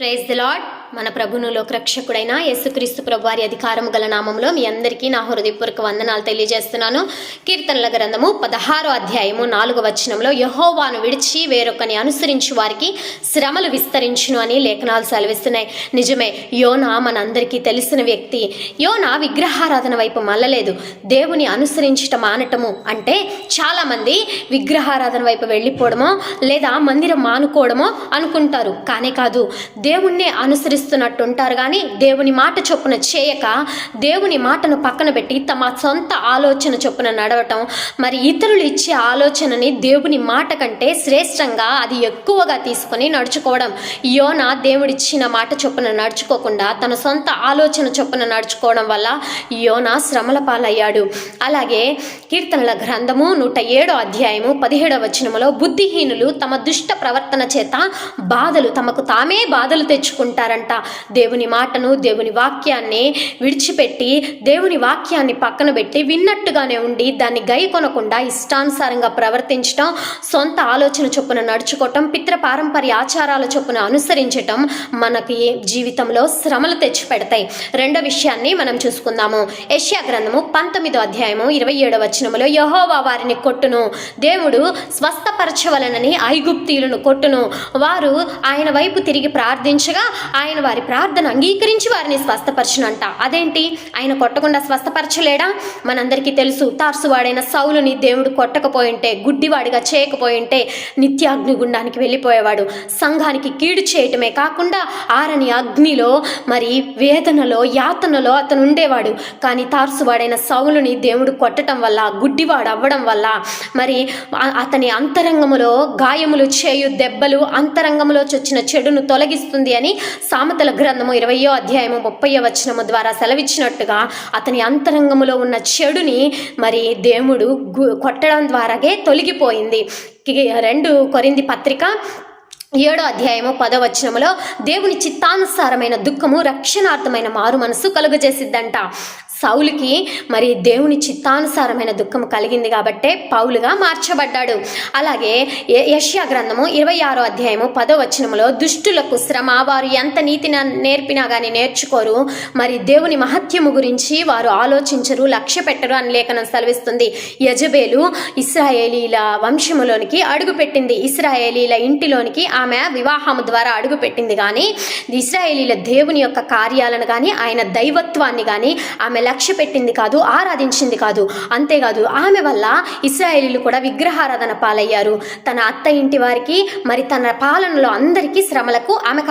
Praise the lord మన ప్రభును లోకరక్షకుడైన యేసుక్రీస్తు ప్రభు వారి అధికారము గల నామంలో మీ అందరికీ నా హృదయపూర్వక వందనాలు తెలియజేస్తున్నాను. కీర్తనల గ్రంథము పదహారో అధ్యాయము నాలుగో వచనంలో యహోవాను విడిచి వేరొకని అనుసరించి వారికి శ్రమలు విస్తరించును అని లేఖనాలు సెలవిస్తున్నాయి. నిజమే యోన మనందరికీ తెలిసిన వ్యక్తి. యోన విగ్రహారాధన వైపు మళ్ళలేదు. దేవుని అనుసరించటం మానటము అంటే చాలామంది విగ్రహారాధన వైపు వెళ్ళిపోవడమో లేదా మందిరం మానుకోవడమో అనుకుంటారు. కానే కాదు దేవుణ్ణే అనుసరిస్తున్నట్టు ఉంటారు కానీ దేవుని మాట చొప్పున చేయక దేవుని మాటను పక్కన పెట్టి తమ సొంత ఆలోచన చొప్పున నడవటం. మరి ఇతరులు ఇచ్చే ఆలోచనని దేవుని మాట కంటే శ్రేష్టంగా అది ఎక్కువగా తీసుకొని నడుచుకోవడం. యోన దేవుడిచ్చిన మాట చొప్పున నడుచుకోకుండా తన సొంత ఆలోచన చొప్పున నడుచుకోవడం వల్ల యోన శ్రమల పాలయ్యాడు. అలాగే కీర్తనల గ్రంథము నూట ఏడో అధ్యాయము పదిహేడవ వచనములో బుద్ధిహీనులు తమ దుష్ట ప్రవర్తన చేత బాధలు తమకు తామే బాధలు తెచ్చుకుంటారంట. దేవుని మాటను దేవుని వాక్యాన్ని విడిచిపెట్టి దేవుని వాక్యాన్ని పక్కన పెట్టి విన్నట్టుగానే ఉండి దాన్ని గై కొనకుండా ఇష్టానుసారంగా ప్రవర్తించటం సొంత ఆలోచన చొప్పున నడుచుకోవటం పిత్ర పారంపర్య ఆచారాల చొప్పున అనుసరించటం మనకి జీవితంలో శ్రమలు తెచ్చిపెడతాయి. రెండో విషయాన్ని మనం చూసుకుందాము. యష్యా గ్రంథము పంతొమ్మిదో అధ్యాయము ఇరవై ఏడవ వచనములో యహోవా వారిని కొట్టును. దేవుడు స్వస్థపరచవలనని ఐగుప్తీయులను కొట్టును. వారు ఆయన వైపు తిరిగి ప్రార్థించగా ఆయన వారి ప్రార్థన అంగీకరించి వారిని స్వస్థపరచునంట. అదేంటి? ఆయన కొట్టకుండా స్వస్థపరచలేడా? మనందరికీ తెలుసు తార్సువాడైన సౌలుని దేవుడు కొట్టకపోయింటే గుడ్డివాడిగా చేయకపోయింటే నిత్యాగ్ని గుండానికి వెళ్ళిపోయేవాడు. సంఘానికి కీడు చేయటమే కాకుండా ఆరని అగ్నిలో మరి వేదనలో యాతనలో అతను ఉండేవాడు. కానీ తార్సువాడైన సౌలుని దేవుడు కొట్టడం వల్ల గుడ్డివాడు అవ్వడం వల్ల మరి అతని అంతరంగములో గాయములు చేయు దెబ్బలు అంతరంగములో చొచ్చిన చెడును తొలగిస్తుంది అని సామెతల గ్రంథము ఇరవయో అధ్యాయము ముప్పయో వచనము ద్వారా సెలవిచ్చినట్టుగా అతని అంతరంగములో ఉన్న చెడుని మరి దేవుడు గు- కొట్టడం ద్వారాగే తొలగిపోయింది. రెండు కొరింది పత్రిక ఏడో అధ్యాయము పదో వచనములో దేవుని చిత్తానుసారమైన దుఃఖము రక్షణార్థమైన మారు మనసు కలుగజేసిద్దంట. సౌలుకి మరి దేవుని చిత్తానుసారమైన దుఃఖం కలిగింది కాబట్టే పౌలుగా మార్చబడ్డాడు. అలాగే యష్యా గ్రంథము ఇరవై ఆరో అధ్యాయము పదో వచనములో దుష్టులకు శ్రమ వారు ఎంత నీతిని నేర్పినా కానీ నేర్చుకోరు. మరి దేవుని మహత్యము గురించి వారు ఆలోచించరు లక్ష్య పెట్టరు అని లేఖనం సెలవిస్తుంది. యజబేలు ఇస్రాయేలీల వంశములోనికి అడుగుపెట్టింది ఇస్రాయేలీల ఇంటిలోనికి ఆమె వివాహము ద్వారా అడుగుపెట్టింది కానీ ఇస్రాయేలీల దేవుని యొక్క కార్యాలను కానీ ఆయన దైవత్వాన్ని కానీ ఆమె లక్ష్య పెట్టింది కాదు ఆరాధించింది కాదు. అంతేకాదు ఆమె వల్ల ఇస్రాయేలీలు కూడా విగ్రహారాధన పాలయ్యారు. తన అత్త ఇంటి వారికి మరి తన పాలనలో అందరికీ శ్రమలకు ఆమె